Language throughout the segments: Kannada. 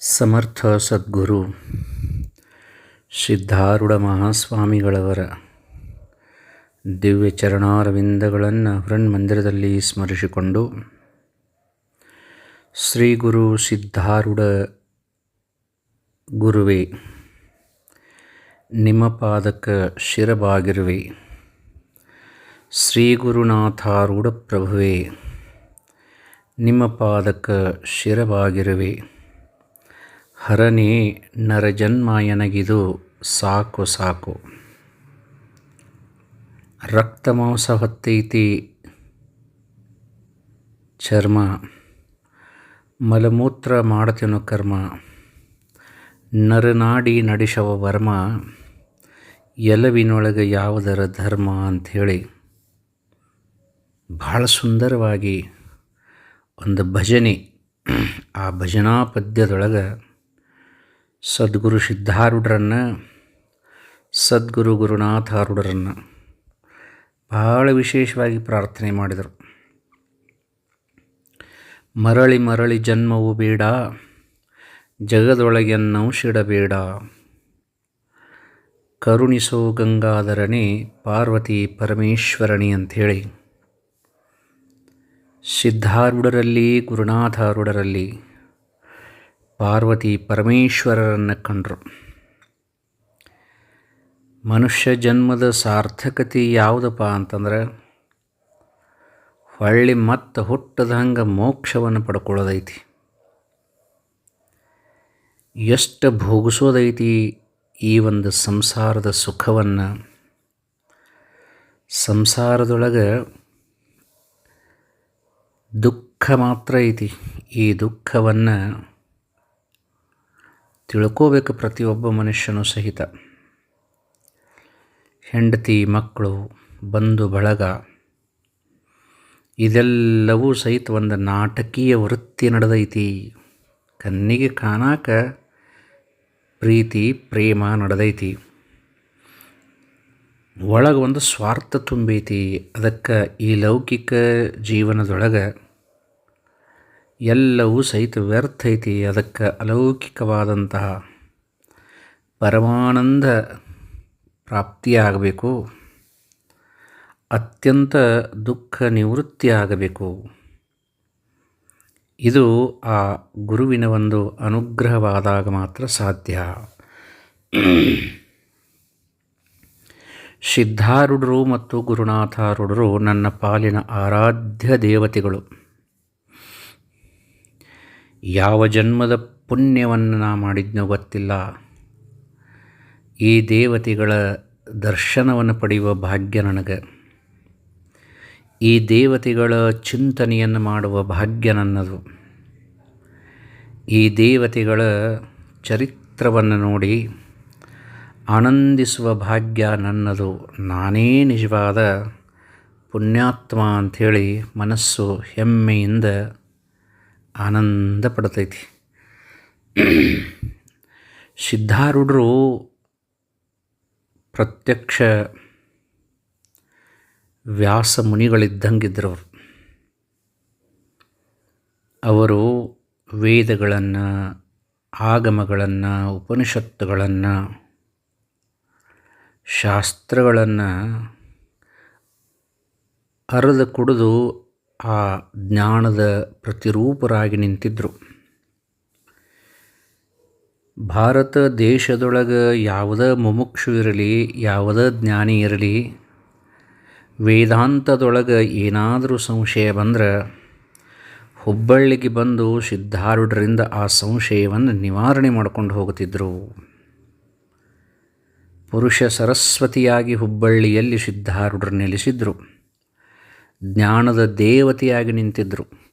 ಸಮರ್ಥ ಸದ್ಗುರು ಸಿದ್ಧಾರೂಢ ಮಹಾಸ್ವಾಮಿಗಳವರ ದಿವ್ಯ ಚರಣಾರವಿಂದಗಳನ್ನು ಹೃನ್ಮಂದಿರದಲ್ಲಿ ಸ್ಮರಿಸಿಕೊಂಡು ಶ್ರೀ ಗುರು ಸಿದ್ಧಾರೂಢ ಗುರುವೇ, ನಿಮ್ಮ ಪಾದಕ ಶಿರಬಾಗಿರುವೆ. ಶ್ರೀ ಗುರುನಾಥಾರೂಢ ಪ್ರಭುವೇ, ನಿಮ್ಮ ಪಾದಕ ಶಿರಬಾಗಿರುವೆ. ಹರನೇ ನರಜನ್ಮ ಎನಗಿದು ಸಾಕು ಸಾಕು. ರಕ್ತ ಮಾಂಸ ಹೊತ್ತೈತಿ. ಚರ್ಮ ಮಲಮೂತ್ರ ಮಾಡತೇನು ಕರ್ಮ. ನರನಾಡಿ ನಡೆಸವ ವರ್ಮ. ಎಲವಿನೊಳಗೆ ಯಾವುದರ ಧರ್ಮ ಅಂಥೇಳಿ. ಭಾಳ ಸುಂದರವಾಗಿ ಒಂದು ಭಜನೆ ಆ ಭಜನಾ ಪದ್ಯದೊಳಗೆ ಸದ್ಗುರು ಸಿದ್ಧಾರೂಢರನ್ನು, ಸದ್ಗುರು ಗುರುನಾಥಾರೂಢರನ್ನು ಭಾಳ ವಿಶೇಷವಾಗಿ ಪ್ರಾರ್ಥನೆ ಮಾಡಿದರು. ಮರಳಿ ಮರಳಿ ಜನ್ಮವು ಬೇಡ ಜಗದೊಳಗೆನ್ನೌಷಿಡಬೇಡ ಕರುಣಿಸೋ ಗಂಗಾಧರನೇ ಪಾರ್ವತಿ ಪರಮೇಶ್ವರಣಿ ಅಂಥೇಳಿ. ಸಿದ್ಧಾರೂಢರಲ್ಲಿ, ಗುರುನಾಥಾರೂಢರಲ್ಲಿ ಪಾರ್ವತಿ ಪರಮೇಶ್ವರರನ್ನು ಕಂಡರು. ಮನುಷ್ಯ ಜನ್ಮದ ಸಾರ್ಥಕತೆ ಯಾವುದಪ್ಪ ಅಂತಂದ್ರೆ, ಹೊಳ್ಳಿ ಮತ್ತೆ ಹುಟ್ಟದ ಹಂಗೆ ಮೋಕ್ಷವನ್ನು ಪಡ್ಕೊಳ್ಳೋದೈತಿ. ಎಷ್ಟು ಭೋಗಿಸೋದೈತಿ ಈ ಒಂದು ಸಂಸಾರದ ಸುಖವನ್ನು. ಸಂಸಾರದೊಳಗೆ ದುಃಖ ಮಾತ್ರ ಐತಿ. ಈ ದುಃಖವನ್ನು ತಿಳ್ಕೋಬೇಕು ಪ್ರತಿಯೊಬ್ಬ ಮನುಷ್ಯನೂ ಸಹಿತ. ಹೆಂಡತಿ, ಮಕ್ಕಳು, ಬಂಧು, ಬಳಗ, ಇದೆಲ್ಲವೂ ಸಹಿತ ಒಂದು ನಾಟಕೀಯ ವೃತ್ತಿ ನಡೆದೈತಿ. ಕಣ್ಣಿಗೆ ಕಾಣಾಕ ಪ್ರೀತಿ, ಪ್ರೇಮ ನಡೆದೈತಿ. ಒಳಗೆ ಒಂದು ಸ್ವಾರ್ಥ ತುಂಬೈತಿ. ಅದಕ್ಕೆ ಈ ಲೌಕಿಕ ಜೀವನದೊಳಗೆ ಎಲ್ಲವೂ ಸಹಿತ ವ್ಯರ್ಥ ಐತಿ ಅದಕ್ಕೆ ಅಲೌಕಿಕವಾದಂತಹ ಪರಮಾನಂದ ಪ್ರಾಪ್ತಿಯಾಗಬೇಕು ಅತ್ಯಂತ ದುಃಖ ನಿವೃತ್ತಿ ಆಗಬೇಕು. ಇದು ಆ ಗುರುವಿನ ಒಂದು ಅನುಗ್ರಹವಾದಾಗ ಮಾತ್ರ ಸಾಧ್ಯ. ಸಿದ್ಧಾರೂಢರು ಮತ್ತು ಗುರುನಾಥಾರೂಢರು ನನ್ನ ಪಾಲಿನ ಆರಾಧ್ಯ ದೇವತೆಗಳು. ಯಾವ ಜನ್ಮದ ಪುಣ್ಯವನ್ನು ನಾ ಮಾಡಿದ್ನೋ ಗೊತ್ತಿಲ್ಲ. ಈ ದೇವತೆಗಳ ದರ್ಶನವನ್ನು ಪಡೆಯುವ ಭಾಗ್ಯ ನನಗೆ. ಈ ದೇವತೆಗಳ ಚಿಂತನೆಯನ್ನು ಮಾಡುವ ಭಾಗ್ಯ ನನ್ನದು. ಈ ದೇವತೆಗಳ ಚರಿತ್ರವನ್ನು ನೋಡಿ ಆನಂದಿಸುವ ಭಾಗ್ಯ ನನ್ನದು. ನಾನೇ ನಿಜವಾದ ಪುಣ್ಯಾತ್ಮ ಅಂಥೇಳಿ ಮನಸ್ಸು ಹೆಮ್ಮೆಯಿಂದ ಆನಂದ ಪಡ್ತೈತಿ. ಸಿದ್ಧಾರೂಢರು ಪ್ರತ್ಯಕ್ಷ ವ್ಯಾಸ ಮುನಿಗಳಿದ್ದಂಗಿದ್ದರು ಅವರು ವೇದಗಳನ್ನು ಆಗಮಗಳನ್ನು ಉಪನಿಷತ್ತುಗಳನ್ನು ಶಾಸ್ತ್ರಗಳನ್ನು ಅರೆದು ಕುಡಿದು ಆ ಜ್ಞಾನದ ಪ್ರತಿರೂಪರಾಗಿ ನಿಂತಿದ್ದರು ಭಾರತ ದೇಶದೊಳಗೆ ಯಾವುದೇ ಮುಮುಕ್ಷು ಇರಲಿ, ಯಾವುದೇ ಜ್ಞಾನಿ ಇರಲಿ, ವೇದಾಂತದೊಳಗೆ ಏನಾದರೂ ಸಂಶಯ ಬಂದ್ರೆ ಹುಬ್ಬಳ್ಳಿಗೆ ಬಂದು ಸಿದ್ಧಾರೂಢರಿಂದ ಆ ಸಂಶಯವನ್ನು ನಿವಾರಣೆ ಮಾಡ್ಕೊಂಡು ಹೋಗುತ್ತಿದ್ದರು ಪುರುಷ ಸರಸ್ವತಿಯಾಗಿ ಹುಬ್ಬಳ್ಳಿಯಲ್ಲಿ ಸಿದ್ಧಾರೂಢರು ನೆಲೆಸಿದ್ರು. ಜ್ಞಾನದ ದೇವತೆಯಾಗಿ ನಿಂತಿದ್ದರು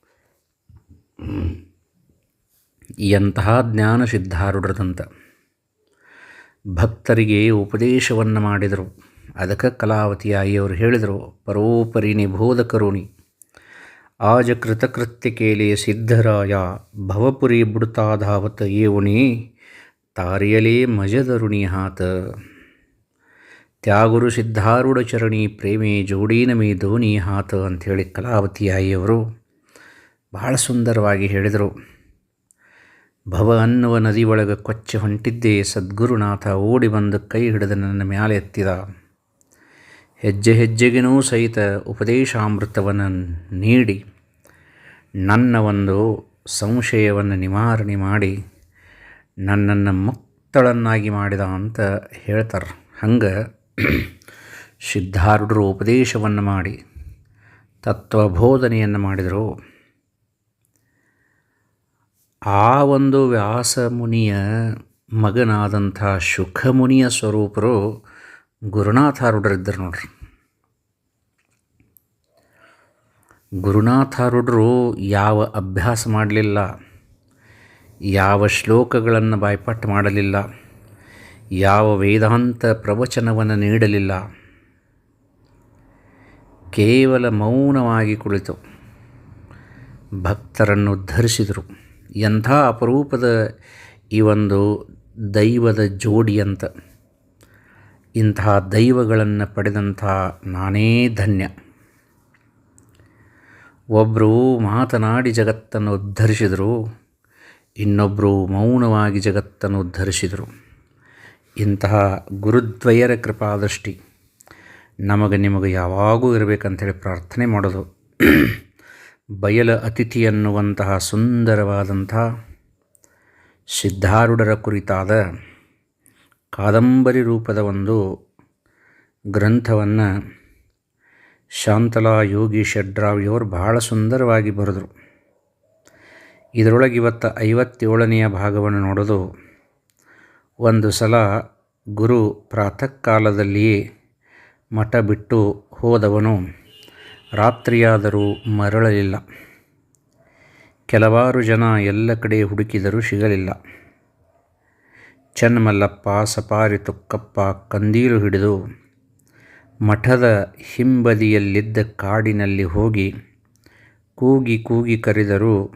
ಎಂತಹ ಜ್ಞಾನ ಸಿದ್ಧಾರೂಢರದಂತ ಭಕ್ತರಿಗೆ ಉಪದೇಶವನ್ನು ಮಾಡಿದರು. ಅದಕ್ಕೆ ಕಲಾವತಿಯಾಗಿ ಅವರು ಹೇಳಿದರು, ಪರೋಪರಿ ನಿಬೋಧಕರುಣಿ. ಆಜ ಕೃತಕೃತ್ಯ ಕೇಳಿ ಸಿದ್ಧರಾಯ. ಭವಪುರಿ ಬುಡ್ತಾಧಾವತ ಏವುಣಿ. ತಾರಿಯಲೇ ಮಜದರುಣಿ ಹಾತ. ತ್ಯಾಗುರು ಸಿದ್ಧಾರೂಢ ಚರಣಿ ಪ್ರೇಮಿ ಜೋಡೀನ ಮೇ ಧೋನಿ ಹಾತ ಅಂಥೇಳಿ ಕಲಾವತಿಯಾಯಿಯವರು ಬಹಳ ಸುಂದರವಾಗಿ ಹೇಳಿದರು. ಭವ ಅನ್ನುವ ನದಿ ಒಳಗೆ ಕೊಚ್ಚೆ ಹೊಂಟಿದ್ದೇ ಸದ್ಗುರುನಾಥ ಓಡಿ ಬಂದು ಕೈ ಹಿಡಿದು ನನ್ನ ಮ್ಯಾಲೆ ಎತ್ತಿದ. ಹೆಜ್ಜೆ ಹೆಜ್ಜೆಗಿನೂ ಸಹಿತ ಉಪದೇಶಾಮೃತವನ್ನು ನೀಡಿ, ನನ್ನ ಒಂದು ಸಂಶಯವನ್ನು ನಿವಾರಣೆ ಮಾಡಿ, ನನ್ನನ್ನು ಮುಕ್ತಳನ್ನಾಗಿ ಮಾಡಿದ ಅಂತ ಹೇಳ್ತಾರೆ. ಹಂಗೆ ಸಿದ್ಧಾರೂಢರು ಉಪದೇಶವನ್ನು ಮಾಡಿ ತತ್ವಬೋಧನೆಯನ್ನು ಮಾಡಿದರು. ಆ ಒಂದು ವ್ಯಾಸ ಮುನಿಯ ಮಗನಾದಂಥ ಮುನಿಯ ಸ್ವರೂಪರು ಗುರುನಾಥಾರೂಢರಿದ್ದರು ನೋಡ್ರಿ. ಗುರುನಾಥಾರೂಢರು ಯಾವ ಅಭ್ಯಾಸ ಮಾಡಲಿಲ್ಲ, ಯಾವ ಶ್ಲೋಕಗಳನ್ನು ಬಾಯ್ಪಾಠ ಮಾಡಲಿಲ್ಲ ಯಾವ ವೇದಾಂತ ಪ್ರವಚನವನ್ನು ನೀಡಲಿಲ್ಲ. ಕೇವಲ ಮೌನವಾಗಿ ಕುಳಿತು ಭಕ್ತರನ್ನು ಉದ್ಧರಿಸಿದರು ಎಂಥ ಅಪರೂಪದ ಈ ಒಂದು ದೈವದ ಜೋಡಿ ಅಂತ. ಇಂತಹ ದೈವಗಳನ್ನು ಪಡೆದಂಥ ನಾನೇ ಧನ್ಯ. ಒಬ್ಬರು ಮಾತನಾಡಿ ಜಗತ್ತನ್ನು ಉದ್ಧರಿಸಿದರು ಇನ್ನೊಬ್ಬರು ಮೌನವಾಗಿ ಜಗತ್ತನ್ನು ಉದ್ಧರಿಸಿದರು. ಇಂತಹ ಗುರುದ್ವಯರ ಕೃಪಾದೃಷ್ಟಿ ನಮಗೆ ನಿಮಗೆ ಯಾವಾಗೂ ಇರಬೇಕಂಥೇಳಿ ಪ್ರಾರ್ಥನೆ ಮಾಡೋದು. ಬಯಲ ಅತಿಥಿ ಅನ್ನುವಂತಹ ಸುಂದರವಾದಂಥ ಸಿದ್ಧಾರೂಢರ ಕುರಿತಾದ ಕಾದಂಬರಿ ರೂಪದ ಒಂದು ಗ್ರಂಥವನ್ನು ಶಾಂತಲಾ ಯೋಗಿ ಷಡ್ರಾವಿಯವರು ಬಹಳ ಸುಂದರವಾಗಿ ಬರೆದರು. ಇದರೊಳಗೆ ಇವತ್ತು ಐವತ್ತೇಳನೆಯ ಭಾಗವನ್ನು ನೋಡೋದು ಒಂದು ಸಲ ಗುರು ಪ್ರಾತಃ ಕಾಲದಲ್ಲಿಯೇ ಮಠ ಬಿಟ್ಟು ಹೋದವನು ರಾತ್ರಿಯಾದರೂ ಮರಳಲಿಲ್ಲ. ಕೆಲವಾರು ಜನ ಎಲ್ಲ ಕಡೆ ಹುಡುಕಿದರೂ ಸಿಗಲಿಲ್ಲ. ಚನ್ನಮಲ್ಲಪ್ಪ ಸಪಾರಿ ತುಕ್ಕಪ್ಪ ಕಂದೀಲು ಹಿಡಿದು ಮಠದ ಹಿಂಬದಿಯಲ್ಲಿದ್ದ ಕಾಡಿನಲ್ಲಿ ಹೋಗಿ ಕೂಗಿ ಕೂಗಿ ಕರೆದರೂ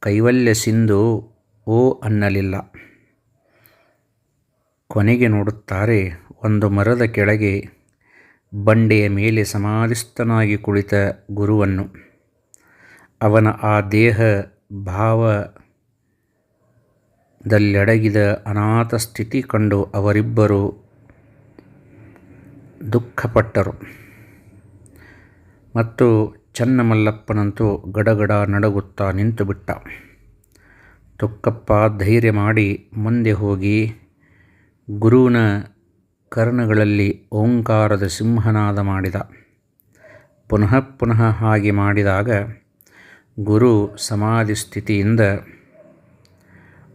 ಕೈವಲ್ಯ ಸಿಂಧು ಓ ಅನ್ನಲಿಲ್ಲ. ಕೊನೆಗೆ ನೋಡುತ್ತಾರೆ, ಒಂದು ಮರದ ಕೆಳಗೆ ಬಂಡೆಯ ಮೇಲೆ ಸಮಾಧಿಸ್ಥನಾಗಿ ಕುಳಿತ ಗುರುವನ್ನು. ಅವನ ಆ ದೇಹ ಭಾವದಲ್ಲೆಡಗಿದ ಅನಾಥ ಸ್ಥಿತಿ ಕಂಡು ಅವರಿಬ್ಬರು ದುಃಖಪಟ್ಟರು. ಮತ್ತು ಚನ್ನಮಲ್ಲಪ್ಪನಂತೂ ಗಡಗಡ ನಡಗುತ್ತಾ ನಿಂತುಬಿಟ್ಟ. ತುಕ್ಕಪ್ಪ ಧೈರ್ಯ ಮಾಡಿ ಮುಂದೆ ಹೋಗಿ ಗುರುವಿನ ಕರ್ಣಗಳಲ್ಲಿ ಓಂಕಾರದ ಸಿಂಹನಾದ ಮಾಡಿದ. ಪುನಃ ಪುನಃ ಹಾಗೆ ಮಾಡಿದಾಗ ಗುರು ಸಮಾಧಿ ಸ್ಥಿತಿಯಿಂದ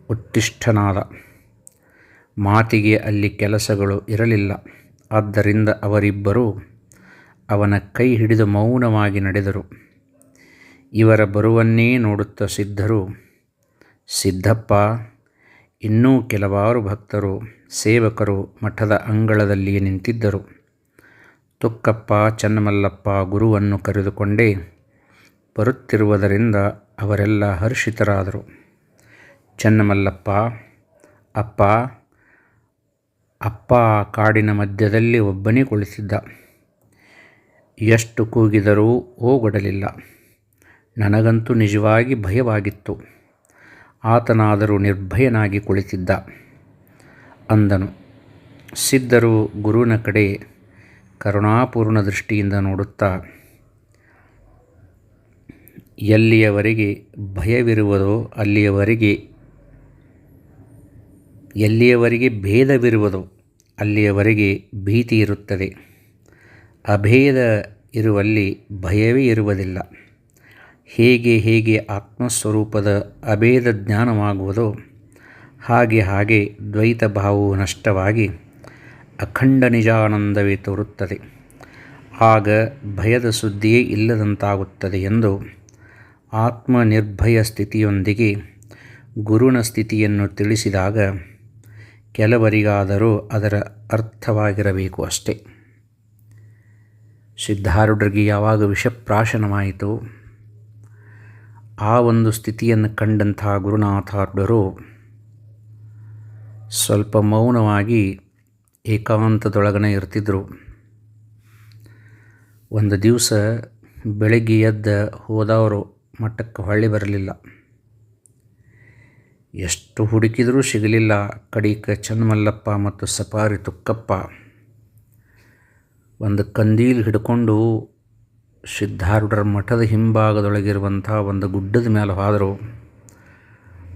ಉತ್ತಿಷ್ಠನಾದ. ಮಾತಿಗೆ ಅಲ್ಲಿ ಕೆಲಸಗಳು ಇರಲಿಲ್ಲ. ಆದ್ದರಿಂದ ಅವರಿಬ್ಬರು ಅವನ ಕೈ ಹಿಡಿದು ಮೌನವಾಗಿ ನಡೆದರು. ಇವರ ಬರುವನ್ನೇ ನೋಡುತ್ತ ಸಿದ್ಧರು, ಸಿದ್ಧಪ್ಪ, ಇನ್ನೂ ಕೆಲವಾರು ಭಕ್ತರು ಸೇವಕರು ಮಠದ ಅಂಗಳದಲ್ಲಿಯೇ ನಿಂತಿದ್ದರು. ತುಕ್ಕಪ್ಪ, ಚನ್ನಮಲ್ಲಪ್ಪ ಗುರುವನ್ನು ಕರೆದುಕೊಂಡೇ ಬರುತ್ತಿರುವುದರಿಂದ ಅವರೆಲ್ಲ ಹರ್ಷಿತರಾದರು. ಚನ್ನಮಲ್ಲಪ್ಪ, ಅಪ್ಪ ಅಪ್ಪ ಕಾಡಿನ ಮಧ್ಯದಲ್ಲಿ ಒಬ್ಬನೇ ಕುಳಿತಿದ್ದ. ಎಷ್ಟು ಕೂಗಿದರೂ ಓಗೊಡಲಿಲ್ಲ. ನನಗಂತೂ ನಿಜವಾಗಿ ಭಯವಾಗಿತ್ತು. ಆತನಾದರೂ ನಿರ್ಭಯನಾಗಿ ಕುಳಿತಿದ್ದ. ಅಂದನು. ಸಿದ್ಧರು ಗುರುವಿನ ಕಡೆ ಕರುಣಾಪೂರ್ಣ ದೃಷ್ಟಿಯಿಂದ ನೋಡುತ್ತಾ, ಎಲ್ಲಿಯವರೆಗೆ ಭಯವಿರುವುದೋ ಅಲ್ಲಿಯವರೆಗೆ, ಎಲ್ಲಿಯವರೆಗೆ ಭೇದವಿರುವುದೋ ಅಲ್ಲಿಯವರೆಗೆ ಭೀತಿ ಇರುತ್ತದೆ. ಅಭೇದ ಇರುವಲ್ಲಿ ಭಯವೇ ಇರುವುದಿಲ್ಲ. ಹೇಗೆ ಹೇಗೆ ಆತ್ಮಸ್ವರೂಪದ ಅಭೇದ ಜ್ಞಾನವಾಗುವುದೋ ಹಾಗೆ ಹಾಗೆ ದ್ವೈತ ಭಾವವು ನಷ್ಟವಾಗಿ ಅಖಂಡ ನಿಜಾನಂದವೇ ತೋರುತ್ತದೆ. ಆಗ ಭಯದ ಸುದ್ದಿಯೇ ಇಲ್ಲದಂತಾಗುತ್ತದೆ ಎಂದು ಆತ್ಮನಿರ್ಭಯ ಸ್ಥಿತಿಯೊಂದಿಗೆ ಗುರುನ ಸ್ಥಿತಿಯನ್ನು ತಿಳಿಸಿದಾಗ ಕೆಲವರಿಗಾದರೂ ಅದರ ಅರ್ಥವಾಗಿರಬೇಕು ಅಷ್ಟೆ. ಸಿದ್ಧಾರೂಢರಿಗೆ ಯಾವಾಗ ವಿಷಪ್ರಾಶನವಾಯಿತು, ಆ ಒಂದು ಸ್ಥಿತಿಯನ್ನು ಕಂಡಂತಹ ಗುರುನಾಥಾರ್ಡರು ಸ್ವಲ್ಪ ಮೌನವಾಗಿ ಏಕಾಂತದೊಳಗನೆ ಇರ್ತಿದ್ದರು ಒಂದು ದಿವಸ ಬೆಳಗ್ಗೆ ಎದ್ದ ಹೋದವರು ಮಠಕ್ಕೆ ಹೊಳ್ಳಿ ಬರಲಿಲ್ಲ. ಎಷ್ಟು ಹುಡುಕಿದರೂ ಸಿಗಲಿಲ್ಲ. ಕಡಿಕ ಚನ್ನಮಲ್ಲಪ್ಪ ಮತ್ತು ಸಪಾರಿ ತುಕ್ಕಪ್ಪ ಒಂದು ಕಂದೀಲ್ ಹಿಡ್ಕೊಂಡು ಸಿದ್ಧಾರೂಢರ ಮಠದ ಹಿಂಭಾಗದೊಳಗಿರುವಂಥ ಒಂದು ಗುಡ್ಡದ ಮೇಲೆ ಹೋದರು.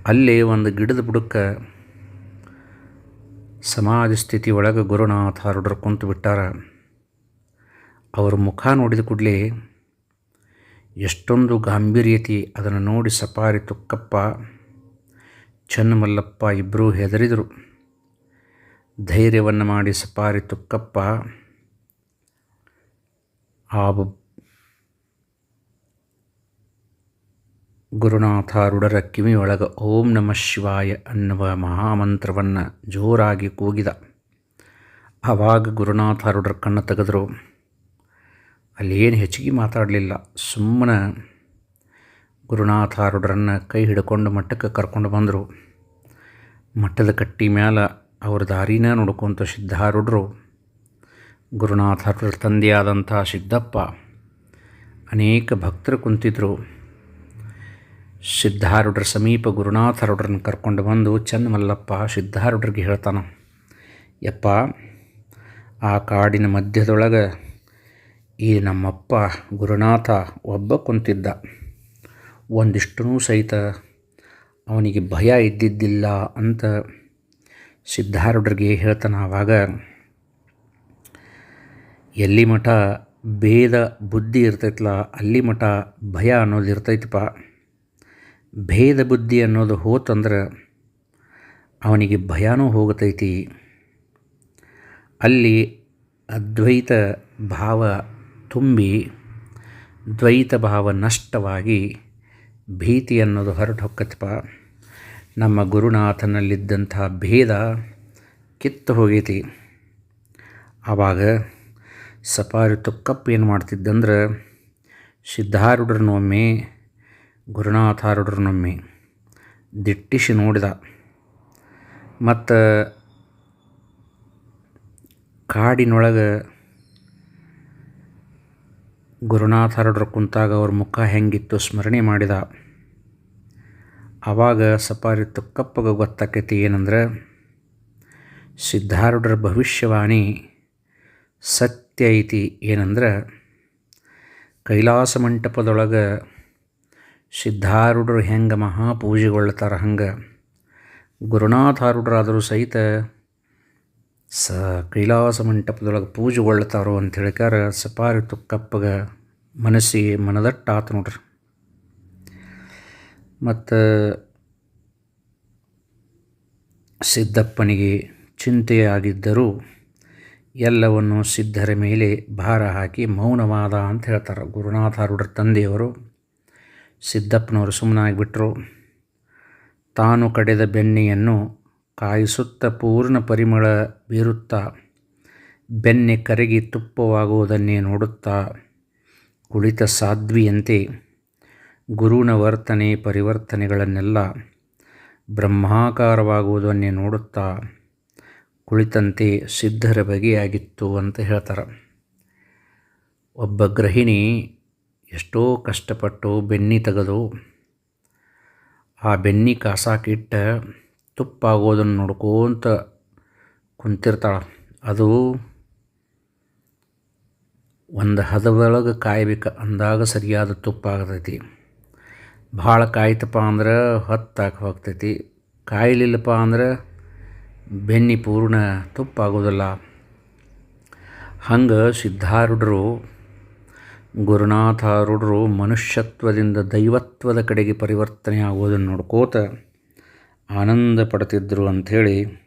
ಅಲ್ಲಿ ಒಂದು ಗಿಡದ ಬುಡಕ್ಕೆ ಸಮಾಜ ಸ್ಥಿತಿ ಒಳಗೆ ಗುರುನಾಥ ಗುರುನಾಥಾರೂಢರು ಕುಂತು ಬಿಟ್ಟಾರ. ಅವ್ರ ಮುಖ ನೋಡಿದ ಕೂಡಲೇ ಎಷ್ಟೊಂದು ಗಾಂಭೀರ್ಯತೆ ಅದನ್ನು ನೋಡಿ ಸಪಾರಿ ತುಕ್ಕಪ್ಪ, ಚನ್ನಮಲ್ಲಪ್ಪ ಇಬ್ಬರೂ ಹೆದರಿದರು. ಧೈರ್ಯವನ್ನು ಮಾಡಿ ಸಪಾರಿ ತುಕ್ಕಪ್ಪ, ಆ ಗುರುನಾಥಾರೂಢರ ಕಿವಿಯೊಳಗ ಓಂ ನಮಃ ಶಿವಾಯ ಅನ್ನುವ ಮಹಾಮಂತ್ರವನ್ನು ಜೋರಾಗಿ ಕೂಗಿದ. ಆವಾಗ ಗುರುನಾಥಾರುಡರ ಕಣ್ಣು ತೆಗೆದರು. ಅಲ್ಲೇನು ಹೆಚ್ಚಿಗೆ ಮಾತಾಡಲಿಲ್ಲ. ಸುಮ್ಮನೆ ಗುರುನಾಥಾರುಡರನ್ನು ಕೈ ಹಿಡ್ಕೊಂಡು ಮಟ್ಟಕ್ಕೆ ಕರ್ಕೊಂಡು ಬಂದರು. ಮಟ್ಟದ ಕಟ್ಟಿ ಮ್ಯಾಲೆ ಅವ್ರ ದಾರಿನ ನೋಡ್ಕೊತ ಸಿದ್ಧಾರುಡರು ಗುರುನಾಥಾರುಡರ ತಂದೆಯಾದಂಥ ಸಿದ್ದಪ್ಪ ಅನೇಕ ಭಕ್ತರು ಕುಂತಿದ್ರು. ಸಿದ್ಧಾರೂಢರ ಸಮೀಪ ಗುರುನಾಥಾರೂಢರನ್ನು ಕರ್ಕೊಂಡು ಬಂದು ಚನ್ನಮಲ್ಲಪ್ಪ ಸಿದ್ಧಾರೂಢರಿಗೆ ಹೇಳ್ತಾನೆ, ಯಪ್ಪ, ಆ ಕಾಡಿನ ಮಧ್ಯದೊಳಗೆ ಈ ನಮ್ಮಪ್ಪ ಗುರುನಾಥ ಒಬ್ಬ ಕುಂತಿದ್ದ. ಒಂದಿಷ್ಟೂ ಸಹಿತ ಅವನಿಗೆ ಭಯ ಇದ್ದಿದ್ದಿಲ್ಲ ಅಂತ ಸಿದ್ಧಾರೂಢರಿಗೆ ಹೇಳ್ತಾನೆ. ಆವಾಗ ಎಲ್ಲಿ ಮಠ ಭೇದ ಬುದ್ಧಿ ಇರ್ತೈತಲ್ಲ ಅಲ್ಲಿ ಮಠ ಭಯ ಅನ್ನೋದು ಇರ್ತೈತಪ್ಪ ಭೇದ ಬುದ್ಧಿ ಅನ್ನೋದು ಹೋತಂದ್ರೆ ಅವನಿಗೆ ಭಯನೂ ಹೋಗತೈತಿ. ಅಲ್ಲಿ ಅದ್ವೈತ ಭಾವ ತುಂಬಿ ದ್ವೈತ ಭಾವ ನಷ್ಟವಾಗಿ ಭೀತಿ ಅನ್ನೋದು ಹೊರಟು ಹೊಕ್ಕತ್ಪ. ನಮ್ಮ ಗುರುನಾಥನಲ್ಲಿದ್ದಂಥ ಭೇದ ಕಿತ್ತು ಹೋಗೈತಿ. ಆವಾಗ ಸಪಾರಿ ತುಕ್ಕಪ್ಪ ಏನು ಮಾಡ್ತಿದ್ದಂದ್ರೆ, ಸಿದ್ಧಾರೂಢರನ್ನೊಮ್ಮೆ ಗುರುನಾಥಾರೂಢರನ್ನೊಮ್ಮೆ ದಿಟ್ಟಿಸಿ ನೋಡಿದ. ಮತ್ತು ಕಾಡಿನೊಳಗೆ ಗುರುನಾಥಾರೂಢರು ಕುಂತಾಗ ಅವ್ರ ಮುಖ ಹೆಂಗಿತ್ತು ಸ್ಮರಣೆ ಮಾಡಿದ. ಆವಾಗ ಸಪಾರಿ ತುಕ್ಕಪ್ಪಗೆ ಗೊತ್ತಾಕೈತಿ ಏನಂದ್ರೆ, ಸಿದ್ಧಾರೂಢರ ಭವಿಷ್ಯವಾಣಿ ಸತ್ಯ ಐತಿ ಏನಂದ್ರೆ, ಕೈಲಾಸ ಮಂಟಪದೊಳಗೆ ಸಿದ್ಧಾರೂಢರು ಹೆಂಗೆ ಮಹಾಪೂಜೆಗೊಳ್ತಾರ ಹಂಗೆ? ಗುರುನಾಥಾರೂಢರಾದರೂ ಸಹಿತ ಸ ಕೈಲಾಸ ಮಂಟಪದೊಳಗೆ ಪೂಜೆಗೊಳ್ತಾರೋ ಅಂತ ಹೇಳಿಕಾರ ಸಪಾರಿ ತುಕ್ಕಪ್ಪಗೆ ಮನಸ್ಸಿಗೆ ಮನದಟ್ಟಾತು ನೋಡ್ರಿ. ಮತ್ತು ಸಿದ್ದಪ್ಪನಿಗೆ ಚಿಂತೆಯಾಗಿದ್ದರೂ ಎಲ್ಲವನ್ನು ಸಿದ್ಧರ ಮೇಲೆ ಭಾರ ಹಾಕಿ ಮೌನವಾದ ಅಂತ ಹೇಳ್ತಾರೆ ಗುರುನಾಥಾರೂಢರ ತಂದೆಯವರು. ಸಿದ್ದಪ್ಪನವರು ಸುಮ್ಮನಾಗಿಬಿಟ್ರು. ತಾನು ಕಡೆದ ಬೆಣ್ಣೆಯನ್ನು ಕಾಯಿಸುತ್ತ ಪೂರ್ಣ ಪರಿಮಳ ಬೀರುತ್ತಾ ಬೆಣ್ಣೆ ಕರಗಿ ತುಪ್ಪವಾಗುವುದನ್ನೇ ನೋಡುತ್ತಾ, ಕುಳಿತ ಸಾಧ್ವಿಯಂತೆ ಗುರುವಿನ ವರ್ತನೆ ಪರಿವರ್ತನೆಗಳನ್ನೆಲ್ಲ ಬ್ರಹ್ಮಾಕಾರವಾಗುವುದನ್ನೇ ನೋಡುತ್ತಾ, ಕುಳಿತಂತೆ ಸಿದ್ಧರ ಬಗೆಯಾಗಿತ್ತು ಅಂತ ಹೇಳ್ತಾರೆ. ಒಬ್ಬ ಗೃಹಿಣಿ ಎಷ್ಟೋ ಕಷ್ಟಪಟ್ಟು ಬೆನ್ನಿ ತೆಗೆದು ಆ ಬೆನ್ನಿ ಕಾಸಾಕಿಟ್ಟ ತುಪ್ಪಾಗೋದನ್ನು ನೋಡ್ಕೋತ ಕುಂತಿರ್ತಾಳೆ. ಅದು ಒಂದು ಹದದೊಳಗೆ ಕಾಯ್ಬೇಕು, ಅಂದಾಗ ಸರಿಯಾದ ತುಪ್ಪ ಆಗ್ತೈತಿ. ಭಾಳ ಕಾಯ್ತಪ್ಪ ಅಂದ್ರೆ ಹತ್ತಾಕ ಹೋಗ್ತೈತಿ. ಕಾಯಲಿಲ್ಲಪ್ಪ ಅಂದ್ರೆ ಬೆನ್ನಿ ಪೂರ್ಣ ತುಪ್ಪ ಆಗೋದಿಲ್ಲ ಹಂಗೆ ಸಿದ್ಧಾರೂಢರು ಗುರುನಾಥಾರೂಢರು ಮನುಷ್ಯತ್ವದಿಂದ ದೈವತ್ವದ ಕಡೆಗೆ ಪರಿವರ್ತನೆ ಆಗೋದನ್ನು ನೋಡ್ಕೋತ ಆನಂದ ಪಡ್ತಿದ್ರು ಅಂಥೇಳಿ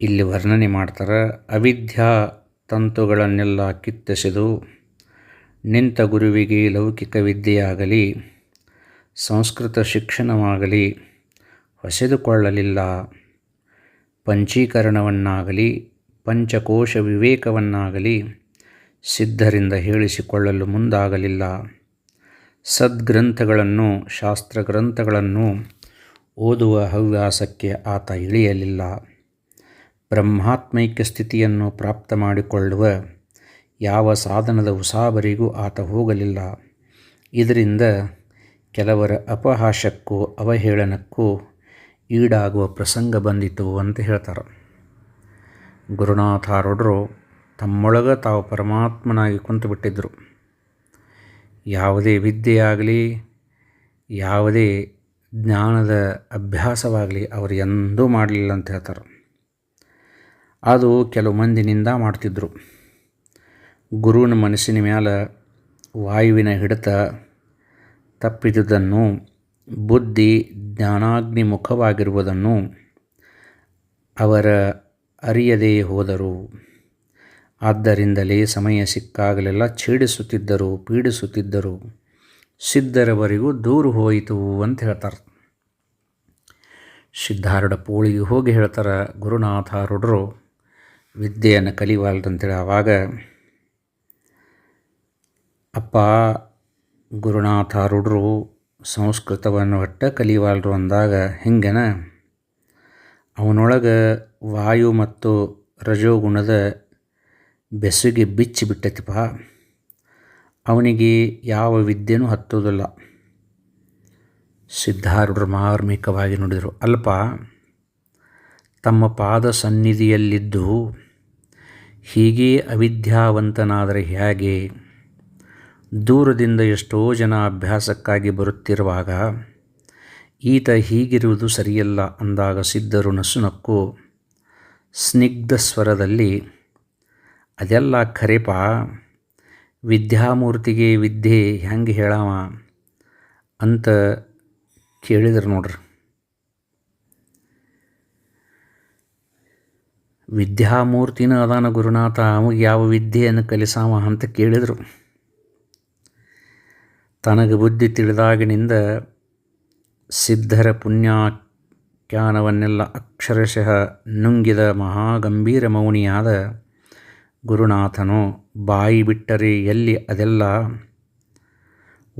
ಇಲ್ಲಿ ವರ್ಣನೆ ಮಾಡ್ತಾರೆ, ಅವಿದ್ಯಾ ತಂತುಗಳನ್ನೆಲ್ಲ ಕಿತ್ತೆಸೆದು ನಿಂತ ಗುರುವಿಗೆ ಲೌಕಿಕ ವಿದ್ಯೆಯಾಗಲಿ, ಸಂಸ್ಕೃತ ಶಿಕ್ಷಣವಾಗಲಿ, ಹೊಸೆದುಕೊಳ್ಳಲಿಲ್ಲ, ಪಂಚೀಕರಣವನ್ನಾಗಲಿ ಪಂಚಕೋಶ ವಿವೇಕವನ್ನಾಗಲಿ ಸಿದ್ಧರಿಂದ ಹೇಳಿಸಿಕೊಳ್ಳಲು ಮುಂದಾಗಲಿಲ್ಲ. ಸದ್ಗ್ರಂಥಗಳನ್ನು, ಶಾಸ್ತ್ರಗ್ರಂಥಗಳನ್ನು ಓದುವ ಹವ್ಯಾಸಕ್ಕೆ ಆತ ಇಳಿಯಲಿಲ್ಲ. ಬ್ರಹ್ಮಾತ್ಮೈಕ್ಯ ಸ್ಥಿತಿಯನ್ನು ಪ್ರಾಪ್ತ ಮಾಡಿಕೊಳ್ಳುವ ಯಾವ ಸಾಧನದ ಉಸಾಬರಿಗೂ ಆತ ಹೋಗಲಿಲ್ಲ. ಇದರಿಂದ ಕೆಲವರ ಅಪಹಾಸಕ್ಕೂ ಅವಹೇಳನಕ್ಕೂ ಈಡಾಗುವ ಪ್ರಸಂಗ ಬಂದಿತು ಅಂತ ಹೇಳ್ತಾರೆ. ಗುರುನಾಥಾರೊಡರು ತಮ್ಮೊಳಗೆ ತಾವು ಪರಮಾತ್ಮನಾಗಿ ಕುಂತು ಬಿಟ್ಟಿದ್ದರು ಯಾವುದೇ ವಿದ್ಯೆಯಾಗಲಿ, ಯಾವುದೇ ಜ್ಞಾನದ ಅಭ್ಯಾಸವಾಗಲಿ ಅವರು ಎಂದೂ ಮಾಡಲಿಲ್ಲ ಅಂತ ಹೇಳ್ತಾರೆ. ಅದು ಕೆಲವು ಮಂದಿನಿಂದ ಮಾಡ್ತಿದ್ದರು ಗುರುವಿನ ಮನಸ್ಸಿನ ಮೇಲೆ ವಾಯುವಿನ ಹಿಡಿತ ತಪ್ಪಿದುದನ್ನು, ಬುದ್ಧಿ ಜ್ಞಾನಾಗ್ನಿ ಮುಖವಾಗಿರುವುದನ್ನು ಅವರ ಅರಿಯದೇ ಹೋದರು. ಆದ್ದರಿಂದಲೇ ಸಮಯ ಸಿಕ್ಕಾಗಲೆಲ್ಲ ಛೇಡಿಸುತ್ತಿದ್ದರು, ಪೀಡಿಸುತ್ತಿದ್ದರು. ಸಿದ್ಧರವರೆಗೂ ದೂರು ಹೋಯಿತು ಅಂತ ಹೇಳ್ತಾರೆ. ಸಿದ್ಧಾರೂಢ ಪೋಳಿಗೆ ಹೋಗಿ ಹೇಳ್ತಾರೆ ಗುರುನಾಥಾರೂಢರು ವಿದ್ಯೆಯನ್ನು ಕಲಿವಾಲ್ದಂತೇಳಿ ಆವಾಗ, ಅಪ್ಪ ಗುರುನಾಥಾರೂಢರು ಸಂಸ್ಕೃತವನ್ನು ಒಟ್ಟ ಕಲಿವಾಲ್ರು ಅಂದಾಗ, ಹಿಂಗೆನ ಅವನೊಳಗೆ ವಾಯು ಮತ್ತು ರಜೋಗುಣದ ಬೆಸುಗೆ ಬಿಚ್ಚಿ ಬಿಟ್ಟೈತಿಪ್ಪ ಅವನಿಗೆ ಯಾವ ವಿದ್ಯೆನೂ ಹತ್ತೋದಿಲ್ಲ ಸಿದ್ಧಾರೂಢರು ಮಾರ್ಮಿಕವಾಗಿ ನೋಡಿದರು, ಅಲ್ಪ, ತಮ್ಮ ಪಾದ ಸನ್ನಿಧಿಯಲ್ಲಿದ್ದು ಹೀಗೆ ಅವಿದ್ಯಾವಂತನಾದರೆ ಹೇಗೆ? ದೂರದಿಂದ ಎಷ್ಟೋ ಜನ ಅಭ್ಯಾಸಕ್ಕಾಗಿ ಬರುತ್ತಿರುವಾಗ ಈತ ಹೀಗಿರುವುದು ಸರಿಯಲ್ಲ ಅಂದಾಗ ಸಿದ್ಧರು ನಸುನಕ್ಕು, ಸ್ನಿಗ್ಧ ಸ್ವರದಲ್ಲಿ, ಅದೆಲ್ಲ ಖರೇಪ? ವಿದ್ಯಾಮೂರ್ತಿಗೆ ವಿದ್ಯೆ ಹೆಂಗೆ ಹೇಳವ? ಅಂತ ಕೇಳಿದ್ರು ನೋಡ್ರಿ. ವಿದ್ಯಾಮೂರ್ತಿನ ಅದಾನ ಗುರುನಾಥ, ಅವಾಗ ಯಾವ ವಿದ್ಯೆಯನ್ನು ಕಲಿಸಾವ ಅಂತ ಕೇಳಿದರು. ತನಗೆ ಬುದ್ಧಿ ತಿಳಿದಾಗಿನಿಂದ ಸಿದ್ಧರ ಪುಣ್ಯಾಖ್ಯಾನವನ್ನೆಲ್ಲ ಅಕ್ಷರಶಃ ನುಂಗಿದ ಮಹಾಗಂಭೀರ ಮೌನಿಯಾದ ಗುರುನಾಥನು ಬಾಯಿ ಬಿಟ್ಟರೆ ಎಲ್ಲಿ ಅದೆಲ್ಲ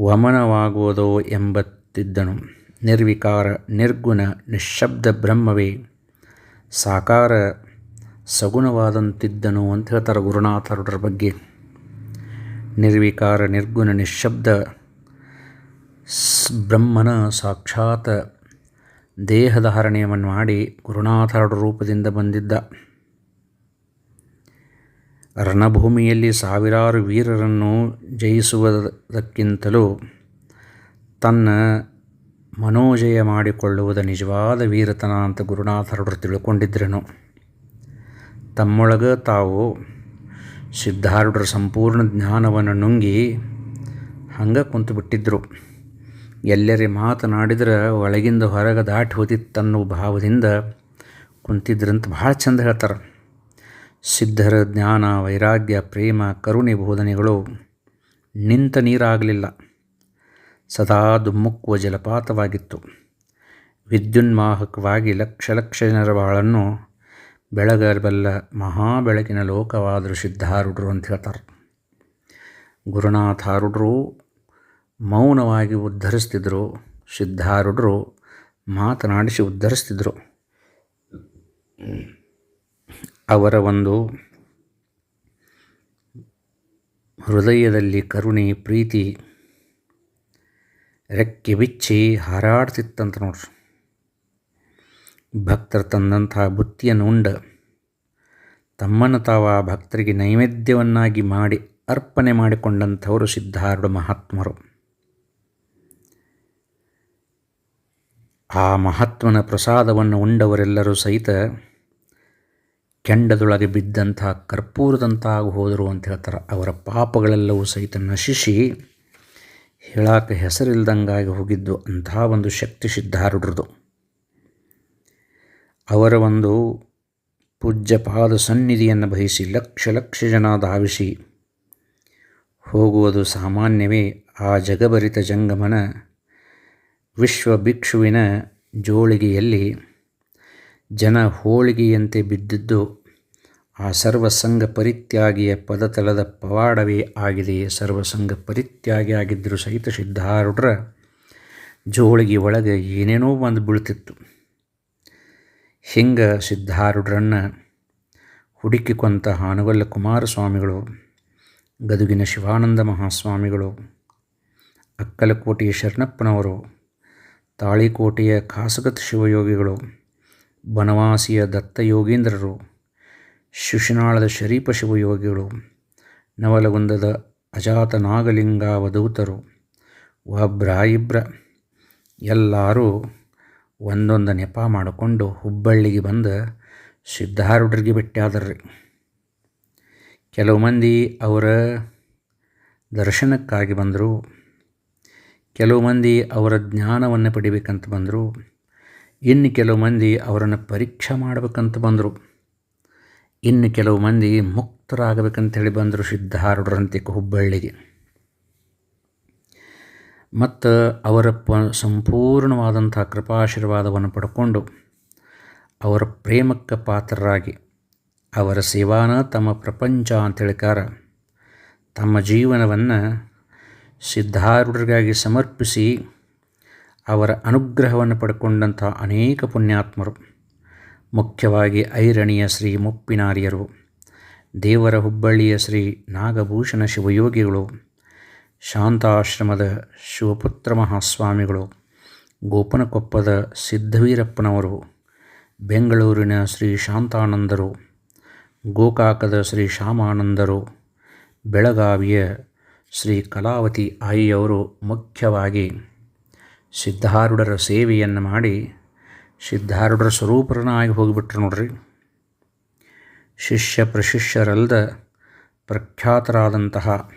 ವಮನವಾಗುವುದೋ ಎಂಬತ್ತಿದ್ದನು. ನಿರ್ವಿಕಾರ, ನಿರ್ಗುಣ, ನಿಶ್ಶಬ್ದ ಬ್ರಹ್ಮವೇ, ಸಾಕಾರ, ಸಗುಣವಾದಂತಿದ್ದನು ಅಂತ ಹೇಳ್ತಾರೆ ಗುರುನಾಥರೊಡರ ಬಗ್ಗೆ. ನಿರ್ವಿಕಾರ, ನಿರ್ಗುಣ, ನಿಶ್ಶಬ್ದ ಬ್ರಹ್ಮನ ಸಾಕ್ಷಾತ್ ದೇಹಧಾರಣೆಯನ್ನು ಮಾಡಿ ಗುರುನಾಥರಡು ರೂಪದಿಂದ ಬಂದಿದ್ದ. ರಣಭೂಮಿಯಲ್ಲಿ ಸಾವಿರಾರು ವೀರರನ್ನು ಜಯಿಸುವುದಕ್ಕಿಂತಲೂ ತನ್ನ ಮನೋಜಯ ಮಾಡಿಕೊಳ್ಳುವುದು ನಿಜವಾದ ವೀರತನ ಅಂತ ಗುರುನಾಥರೊಡರು ತಿಳ್ಕೊಂಡಿದ್ರನು. ತಮ್ಮೊಳಗೆ ತಾವು ಸಿದ್ಧಾರೂಢರ ಸಂಪೂರ್ಣ ಜ್ಞಾನವನ್ನು ನುಂಗಿ ಹಂಗೆ ಕುಂತು ಬಿಟ್ಟಿದ್ದರು ಎಲ್ಲರೇ ಮಾತನಾಡಿದ್ರೆ ಒಳಗಿಂದ ಹೊರಗೆ ದಾಟಿ ಹೋದಿತ್ತನ್ನೋ ಭಾವದಿಂದ ಕುಂತಿದ್ರಂತ ಭಾಳ ಚಂದ ಹೇಳ್ತಾರೆ. ಸಿದ್ಧರ ಜ್ಞಾನ, ವೈರಾಗ್ಯ, ಪ್ರೇಮ, ಕರುಣೆ ಬೋಧನೆಗಳು ನಿಂತ ನೀರಾಗಲಿಲ್ಲ. ಸದಾ ದುಮ್ಮುಕ್ಕುವ ಜಲಪಾತವಾಗಿತ್ತು. ವಿದ್ಯುನ್ಮಾಹಕವಾಗಿ ಲಕ್ಷ ಲಕ್ಷ ಜನರ ಬಾಳನ್ನು ಬೆಳಗಬಲ್ಲ ಮಹಾ ಬೆಳಕಿನ ಲೋಕವಾದರು ಸಿದ್ಧಾರೂಢರು ಅಂತ ಹೇಳ್ತಾರೆ. ಗುರುನಾಥಾರೂಢರು ಮೌನವಾಗಿ ಉದ್ಧರಿಸ್ತಿದ್ರು, ಸಿದ್ಧಾರೂಢರು ಮಾತನಾಡಿಸಿ ಉದ್ಧರಿಸ್ತಿದ್ರು. ಅವರ ಒಂದು ಹೃದಯದಲ್ಲಿ ಕರುಣೆ, ಪ್ರೀತಿ, ರೆಕ್ಕೆ ಬಿಚ್ಚಿ ಹಾರಾಡ್ತಿತ್ತಂತ ನೋಡ್ರಿ. ಭಕ್ತರು ತಂದಂತಹ ಬುತ್ತಿಯನ್ನು ಉಂಡ, ತಮ್ಮನ್ನು ತಾವು ಭಕ್ತರಿಗೆ ನೈವೇದ್ಯವನ್ನಾಗಿ ಮಾಡಿ ಅರ್ಪಣೆ ಮಾಡಿಕೊಂಡಂಥವರು ಸಿದ್ಧಾರೂಢ ಮಹಾತ್ಮರು. ಆ ಮಹಾತ್ಮನ ಪ್ರಸಾದವನ್ನು ಉಂಡವರೆಲ್ಲರೂ ಸಹಿತ ಕೆಂಡದೊಳಗೆ ಬಿದ್ದಂಥ ಕರ್ಪೂರದಂತಾಗಿ ಹೋದರು ಅಂತ ಹೇಳ್ತಾರೆ. ಅವರ ಪಾಪಗಳೆಲ್ಲವೂ ಸಹಿತ ನಶಿಸಿ ಹೇಳಾಕ ಹೆಸರಿಲ್ದಂಗಾಗಿ ಹೋಗಿದ್ದು ಅಂತಹ ಒಂದು ಶಕ್ತಿ ಸಿದ್ಧಾರೂಢರದು. ಅವರ ಒಂದು ಪೂಜ್ಯ ಪಾದ ಸನ್ನಿಧಿಯನ್ನು ಬಯಸಿ ಲಕ್ಷ ಲಕ್ಷ ಜನ ಧಾವಿಸಿ ಹೋಗುವುದು ಸಾಮಾನ್ಯವೇ ಆ ಜಗಭರಿತ ಜಂಗಮನ ವಿಶ್ವ ಭಿಕ್ಷುವಿನ ಜೋಳಿಗೆಯಲ್ಲಿ ಜನ ಹೋಳಿಗೆಯಂತೆ ಬಿದ್ದಿದ್ದು, ಆ ಸರ್ವಸಂಗ ಪರಿತ್ಯಾಗಿಯ ಪದತಲದ ಪವಾಡವೇ ಆಗಿದೆ. ಸರ್ವಸಂಗ ಪರಿತ್ಯಾಗಿ ಆಗಿದ್ದರೂ ಸಹಿತ ಸಿದ್ಧಾರೂಢರ ಜೋಳಿಗೆ ಒಳಗೆ ಏನೇನೋ ಬಂದು ಬೀಳ್ತಿತ್ತು. ಹಿಂಗ ಸಿದ್ಧಾರೂಢರನ್ನು ಹುಡುಕಿಕೊಂತ ಹಾನಗಲ್ಲ ಕುಮಾರಸ್ವಾಮಿಗಳು, ಗದುಗಿನ ಶಿವಾನಂದ ಮಹಾಸ್ವಾಮಿಗಳು, ಅಕ್ಕಲಕೋಟೆಯ ಶರಣಪ್ಪನವರು ತಾಳಿಕೋಟೆಯ ಖಾಸಗತ್ ಶಿವಯೋಗಿಗಳು, ಬನವಾಸಿಯ ದತ್ತಯೋಗೀಂದ್ರರು, ಶಿಶುನಾಳದ ಶರೀಪ ಶಿವಯೋಗಿಗಳು, ನವಲಗುಂದದ ಅಜಾತ ನಾಗಲಿಂಗಾವಧೂತರು ಇಬ್ರ ಎಲ್ಲರೂ ಒಂದೊಂದು ನೆಪ ಮಾಡಿಕೊಂಡು ಹುಬ್ಬಳ್ಳಿಗೆ ಬಂದು ಸಿದ್ಧಾರೂಢರಿಗೆ ಭೇಟಿಯಾದ್ರಿ ಕೆಲವು ಮಂದಿ ಅವರ ದರ್ಶನಕ್ಕಾಗಿ ಬಂದರು. ಕೆಲವು ಮಂದಿ ಅವರ ಜ್ಞಾನವನ್ನು ಪಡಿಬೇಕಂತ ಬಂದರು. ಇನ್ನು ಕೆಲವು ಮಂದಿ ಅವರನ್ನು ಪರೀಕ್ಷೆ ಮಾಡಬೇಕಂತ ಬಂದರು. ಇನ್ನು ಕೆಲವು ಮಂದಿ ಮುಕ್ತರಾಗಬೇಕಂತೇಳಿ ಬಂದರು ಸಿದ್ಧಾರೂಢರಂತೆ ಹುಬ್ಬಳ್ಳಿಗೆ ಮತ್ತು ಅವರ ಪ ಸಂಪೂರ್ಣವಾದಂಥ ಕೃಪಾಶೀರ್ವಾದವನ್ನು ಪಡ್ಕೊಂಡು ಅವರ ಪ್ರೇಮಕ್ಕೆ ಪಾತ್ರರಾಗಿ ಅವರ ಸೇವಾನ ತಮ್ಮ ಪ್ರಪಂಚ ಅಂತೇಳಿಕಾರ ತಮ್ಮ ಜೀವನವನ್ನು ಸಿದ್ಧಾರೂಢರಿಗಾಗಿ ಸಮರ್ಪಿಸಿ ಅವರ ಅನುಗ್ರಹವನ್ನು ಪಡ್ಕೊಂಡಂಥ ಅನೇಕ ಪುಣ್ಯಾತ್ಮರು, ಮುಖ್ಯವಾಗಿ ಐರಣಿಯ ಶ್ರೀ ಮುಪ್ಪಿನಾರಿಯರು, ದೇವರ ಹುಬ್ಬಳ್ಳಿಯ ಶ್ರೀ ನಾಗಭೂಷಣ ಶಿವಯೋಗಿಗಳು, ಶಾಂತಾಶ್ರಮದ ಶಿವಪುತ್ರ ಮಹಾಸ್ವಾಮಿಗಳು, ಗೋಪನಕೊಪ್ಪದ ಸಿದ್ಧವೀರಪ್ಪನವರು, ಬೆಂಗಳೂರಿನ ಶ್ರೀ ಶಾಂತಾನಂದರು, ಗೋಕಾಕದ ಶ್ರೀ ಶ್ಯಾಮಾನಂದರು ಬೆಳಗಾವಿಯ ಶ್ರೀ ಕಲಾವತಿ ಆಯಿಯವರು ಮುಖ್ಯವಾಗಿ ಸಿದ್ಧಾರೂಢರ ಸೇವೆಯನ್ನು ಮಾಡಿ ಸಿದ್ಧಾರೂಢರ ಸ್ವರೂಪರನಾಗಿ ಹೋಗಿಬಿಟ್ರು ನೋಡ್ರಿ. ಶಿಷ್ಯ ಪ್ರಶಿಷ್ಯರಲ್ಲದ ಪ್ರಖ್ಯಾತರಾದಂತಹ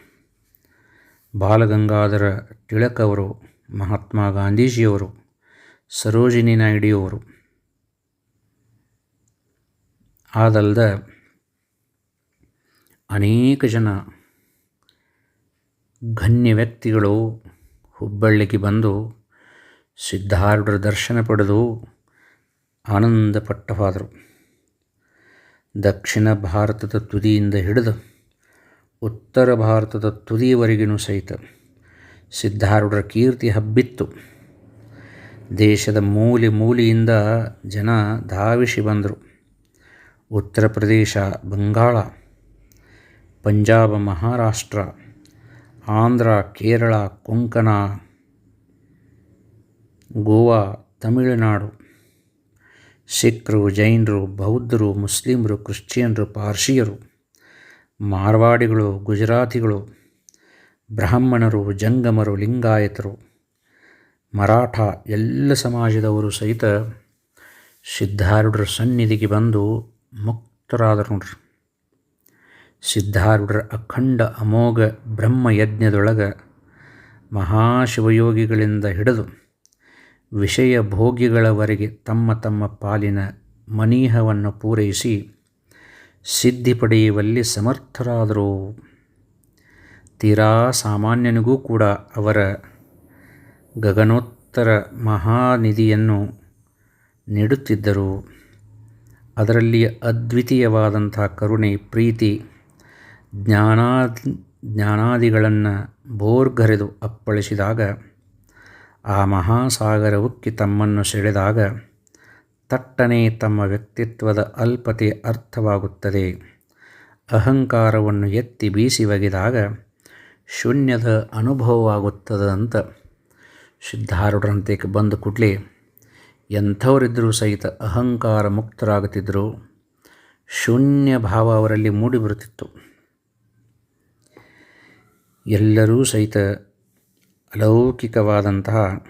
ಬಾಲಗಂಗಾಧರ ತಿಳಕ್ ಅವರು ಮಹಾತ್ಮ ಗಾಂಧೀಜಿಯವರು, ಸರೋಜಿನಿ ನಾಯ್ಡಿಯವರು, ಆದಲ್ದ ಅನೇಕ ಜನ ಗಣ್ಯ ವ್ಯಕ್ತಿಗಳು ಹುಬ್ಬಳ್ಳಿಗೆ ಬಂದು ಸಿದ್ಧಾರೂಢರ ದರ್ಶನ ಪಡೆದು ಆನಂದಪಟ್ಟ ಹೋದರು ದಕ್ಷಿಣ ಭಾರತದ ತುದಿಯಿಂದ ಹಿಡಿದು ಉತ್ತರ ಭಾರತದ ತುದಿಯವರೆಗಿನೂ ಸಹಿತ ಸಿದ್ಧಾರೂಢರ ಕೀರ್ತಿ ಹಬ್ಬಿತ್ತು. ದೇಶದ ಮೂಲೆ ಮೂಲೆಯಿಂದ ಜನ ಧಾವಿಸಿ ಬಂದರು. ಉತ್ತರ ಪ್ರದೇಶ, ಬಂಗಾಳ, ಪಂಜಾಬ, ಮಹಾರಾಷ್ಟ್ರ ಆಂಧ್ರ, ಕೇರಳ, ಕೊಂಕಣ, ಗೋವಾ, ತಮಿಳುನಾಡು. ಸಿಖ್ರು, ಜೈನರು, ಬೌದ್ಧರು, ಮುಸ್ಲಿಮರು, ಕ್ರಿಶ್ಚಿಯನ್ರು, ಪಾರ್ಸಿಯರು, ಮಾರ್ವಾಡಿಗಳು, ಗುಜರಾತಿಗಳು, ಬ್ರಾಹ್ಮಣರು, ಜಂಗಮರು, ಲಿಂಗಾಯತರು, ಮರಾಠ ಎಲ್ಲ ಸಮಾಜದವರು ಸಹಿತ ಸಿದ್ಧಾರೂಢರ ಸನ್ನಿಧಿಗೆ ಬಂದು ಮುಕ್ತರಾದರು ನೋಡ್ರಿ. ಸಿದ್ಧಾರೂಢರ ಅಖಂಡ ಅಮೋಘ ಬ್ರಹ್ಮಯಜ್ಞದೊಳಗೆ ಮಹಾಶಿವಯೋಗಿಗಳಿಂದ ಹಿಡಿದು ವಿಷಯ ಭೋಗಿಗಳವರೆಗೆ ತಮ್ಮ ತಮ್ಮ ಪಾಲಿನ ಮನೀಹವನ್ನು ಪೂರೈಸಿ ಸಿದ್ಧಿ ಪಡೆಯುವಲ್ಲಿ ಸಮರ್ಥರಾದರು. ತೀರಾ ಸಾಮಾನ್ಯನಿಗೂ ಕೂಡ ಅವರ ಗಗನೋತ್ತರ ಮಹಾನಿಧಿಯನ್ನು ನೀಡುತ್ತಿದ್ದರು. ಅದರಲ್ಲಿ ಅದ್ವಿತೀಯವಾದಂಥ ಕರುಣೆ, ಪ್ರೀತಿ ಜ್ಞಾನಾ ಜ್ಞಾನಾದಿಗಳನ್ನು ಬೋರ್ಗರೆದು ಅಪ್ಪಳಿಸಿದಾಗ, ಆ ಮಹಾಸಾಗರ ಉಕ್ಕಿ ತಮ್ಮನ್ನು ಸೆಳೆದಾಗ ತಟ್ಟನೆ ತಮ್ಮ ವ್ಯಕ್ತಿತ್ವದ ಅಲ್ಪತೆ ಅರ್ಥವಾಗುತ್ತದೆ. ಅಹಂಕಾರವನ್ನು ಎತ್ತಿ ಬೀಸಿ ಒಗೆದಾಗ ಶೂನ್ಯದ ಅನುಭವವಾಗುತ್ತದೆ ಅಂತ ಸಿದ್ಧಾರೂಢರಂತೆ ಬಂದ ಕೂಡಲೇ ಎಂಥವರಿದ್ದರೂ ಸಹಿತ ಅಹಂಕಾರ ಮುಕ್ತರಾಗುತ್ತಿದ್ದರು ಶೂನ್ಯ ಭಾವ ಅವರಲ್ಲಿ ಮೂಡಿಬರುತ್ತಿತ್ತು. ಎಲ್ಲರೂ ಸಹಿತ ಅಲೌಕಿಕವಾದಂತಹ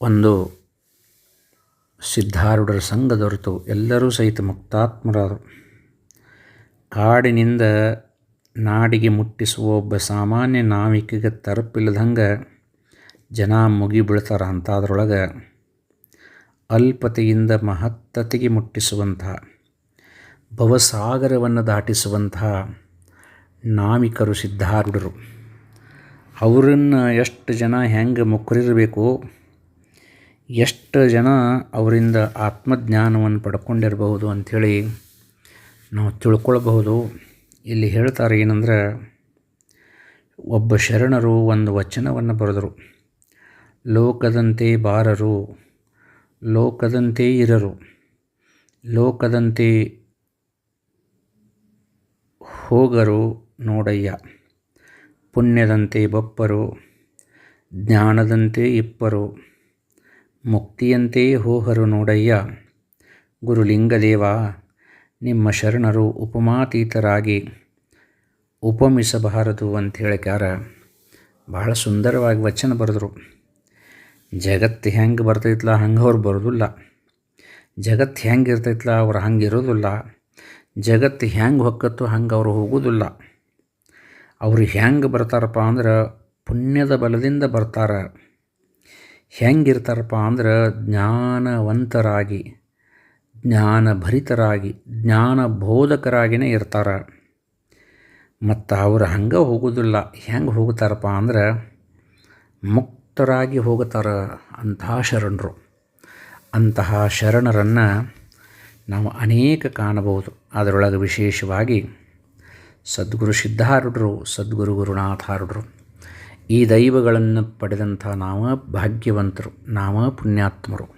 ಒಂದು ಸಿದ್ಧಾರೂಢರ ಸಂಘ ದೊರೆತು. ಎಲ್ಲರೂ ಸಹಿತ ಮುಕ್ತಾತ್ಮರಾದರು. ಕಾಡಿನಿಂದ ನಾಡಿಗೆ ಮುಟ್ಟಿಸುವ ಒಬ್ಬ ಸಾಮಾನ್ಯ ನಾವಿಕಿಗೆ ತರಪಿಲ್ಲದಂಗೆ ಜನ ಮುಗಿ ಬೀಳ್ತಾರ. ಅಂಥದ್ರೊಳಗೆ ಅಲ್ಪತೆಯಿಂದ ಮಹತ್ತತೆಗೆ ಮುಟ್ಟಿಸುವಂತಹ ಭವಸಾಗರವನ್ನು ದಾಟಿಸುವಂತಹ ನಾವಿಕರು ಸಿದ್ಧಾರೂಢರು. ಅವರನ್ನು ಎಷ್ಟು ಜನ ಹೆಂಗೆ ಮುಕ್ಕರಿರಬೇಕು ಎಷ್ಟು ಜನ ಅವರಿಂದ ಆತ್ಮಜ್ಞಾನವನ್ನು ಪಡ್ಕೊಂಡಿರಬಹುದು ಅಂಥೇಳಿ ನಾವು ತಿಳ್ಕೊಳ್ಬಹುದು. ಇಲ್ಲಿ ಹೇಳ್ತಾರೆ ಏನಂದ್ರೆ, ಒಬ್ಬ ಶರಣರು ಒಂದು ವಚನವನ್ನು ಬರೆದರು. ಲೋಕದಂತೆ ಬಾರರು, ಲೋಕದಂತೆ ಇರರು, ಲೋಕದಂತೆ ಹೋಗರು ನೋಡಯ್ಯ. ಪುಣ್ಯದಂತೆ ಬಪ್ಪರು, ಜ್ಞಾನದಂತೆ ಇಪ್ಪರು, ಮುಕ್ತಿಯಂತೆ ಹೋಹರು ನೋಡಯ್ಯ. ಗುರುಲಿಂಗದೇವ, ನಿಮ್ಮ ಶರಣರು ಉಪಮಾತೀತರಾಗಿ ಉಪಮಿಸಬಾರದು ಅಂತ ಹೇಳಿಕಾರ ಭಾಳ ಸುಂದರವಾಗಿ ವಚನ ಬರೆದರು. ಜಗತ್ತು ಹೆಂಗೆ ಬರ್ತೈತ್ಲ ಹಂಗೆ ಅವ್ರು ಬರೋದಿಲ್ಲ. ಜಗತ್ತು ಹೆಂಗೆ ಇರ್ತೈತ್ಲ ಅವ್ರು ಹಂಗೆ ಇರೋದಿಲ್ಲ. ಜಗತ್ತು ಹ್ಯಾಂಗೆ ಹೊಕ್ಕತ್ತೋ ಹಂಗೆ ಅವರು ಹೋಗೋದಿಲ್ಲ. ಅವರು ಹ್ಯಾಂಗೆ ಬರ್ತಾರಪ್ಪ ಅಂದ್ರೆ ಪುಣ್ಯದ ಬಲದಿಂದ ಬರ್ತಾರೆ. ಹೆಂಗಿರ್ತಾರಪ್ಪ ಅಂದ್ರೆ ಜ್ಞಾನವಂತರಾಗಿ, ಜ್ಞಾನಭರಿತರಾಗಿ ಜ್ಞಾನ ಬೋಧಕರಾಗಿನೇ ಇರ್ತಾರೆ. ಮತ್ತು ಅವರು ಹಂಗೆ ಹೋಗೋದಿಲ್ಲ ಹೆಂಗೆ ಹೋಗ್ತಾರಪ್ಪ ಅಂದ್ರೆ ಮುಕ್ತರಾಗಿ ಹೋಗ್ತಾರೆ ಅಂತಹ ಶರಣರು. ಅಂತಹ ಶರಣರನ್ನು ನಾವು ಅನೇಕ ಕಾಣಬಹುದು. ಅದರೊಳಗೆ ವಿಶೇಷವಾಗಿ ಸದ್ಗುರು ಸಿದ್ಧಾರೂಢರು, ಸದ್ಗುರು ಗುರುನಾಥಾರೂಢರು, ಈ ದೈವಗಳನ್ನು ಪಡೆದಂಥ ನಾವು ಭಾಗ್ಯವಂತರು ನಾವು ಪುಣ್ಯಾತ್ಮರು